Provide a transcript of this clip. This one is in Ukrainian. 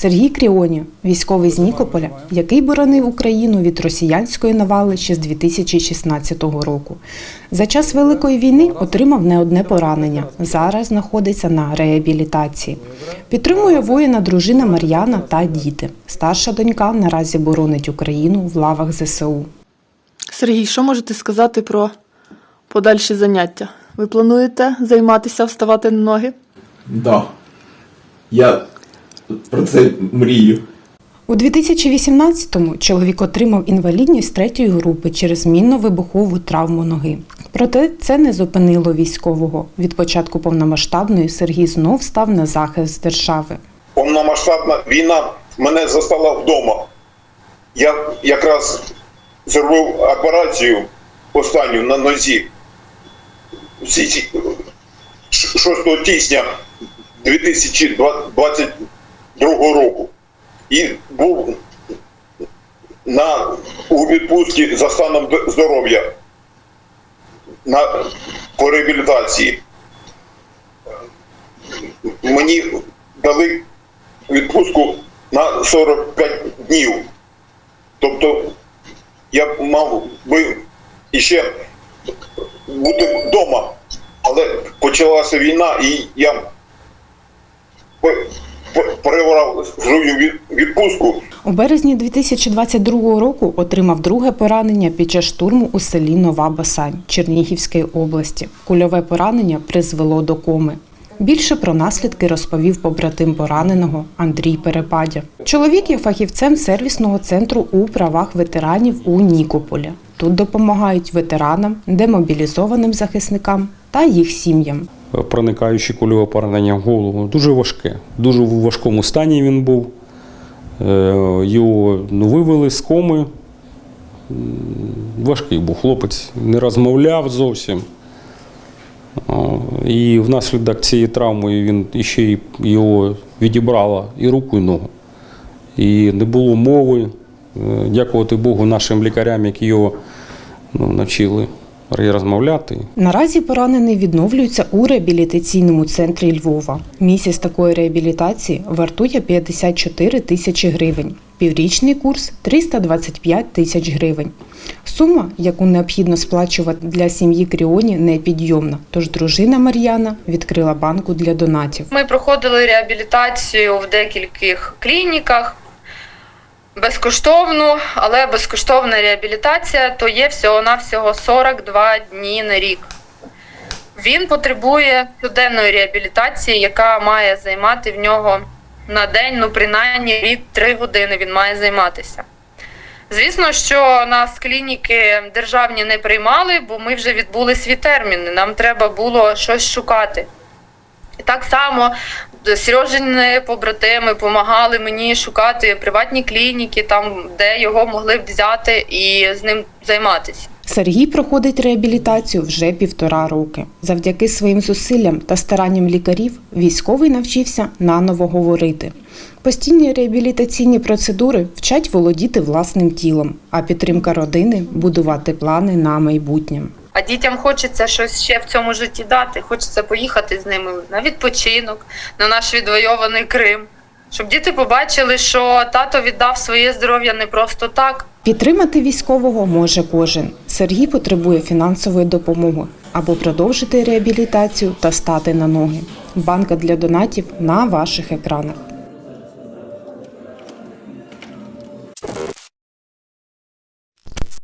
Сергій Кріоні, військовий з Нікополя, який боронив Україну від росіянської навали ще з 2016 року. За час Великої війни отримав не одне поранення. Зараз знаходиться на реабілітації. Підтримує воїна дружина Мар'яна та діти. Старша донька наразі боронить Україну в лавах ЗСУ. Сергій, що можете сказати про подальші заняття? Ви плануєте займатися, вставати на ноги? Да. Я про це мрію. У 2018-му чоловік отримав інвалідність третьої групи через мінно-вибухову травму ноги. Проте це не зупинило військового. Від початку повномасштабної Сергій знов став на захист держави. повномасштабна війна мене застала вдома. Я якраз зробив операцію останню на нозі всі ці- 6 січня 2022 року. І був на, у відпустці за станом здоров'я на, по реабілітації. Мені дали відпустку на 45 днів. Тобто я мав би іще бути вдома, але почалася війна і я перебрав свою від- відпустку У березні 2022 року отримав друге поранення під час штурму у селі Нова Басань Чернігівської області. Кульове поранення призвело до коми. Більше про наслідки розповів побратим пораненого Андрій Перепадя. Чоловік є фахівцем сервісного центру у правах ветеранів у Нікополі. Тут допомагають ветеранам, демобілізованим захисникам та їх сім'ям. проникаючи кульове поранення в голову. Дуже важке. Дуже в важкому стані він був. Е, Його ну, вивели з коми. Важкий був хлопець, не розмовляв зовсім. І внаслідок цієї травми він іще й його відібрало і руку, і ногу. І не було мови. Е, Дякувати Богу нашим лікарям, які його ну, навчили розмовляти. Наразі поранений відновлюється у реабілітаційному центрі Львова. Місяць такої реабілітації вартує 54 тисячі гривень. Піврічний курс 325 тисяч гривень. Сума, яку необхідно сплачувати для сім'ї Кріоні, непідйомна. Тож дружина Мар'яна відкрила банку для донатів. Ми проходили реабілітацію в декількох клініках. Безкоштовну, але безкоштовна реабілітація то є всього-навсього 42 дні на рік. Він потребує щоденної реабілітації, яка має займати в нього на день, ну принаймні від 3 години він має займатися. Звісно, що нас клініки державні не приймали, бо ми вже відбули свій термін. Нам треба було щось шукати. І так само Сережини побратими допомагали мені шукати приватні клініки, там, де його могли б взяти і з ним займатися. Сергій проходить реабілітацію вже півтора роки. Завдяки своїм зусиллям та старанням лікарів військовий навчився наново говорити. Постійні реабілітаційні процедури вчать володіти власним тілом, а підтримка родини будувати плани на майбутнє. А дітям хочеться щось ще в цьому житті дати. Хочеться поїхати з ними на відпочинок, на наш відвойований Крим. Щоб діти побачили, що тато віддав своє здоров'я не просто так, Підтримати військового може кожен. Сергій потребує фінансової допомоги або продовжити реабілітацію та стати на ноги. Банка для донатів на ваших екранах.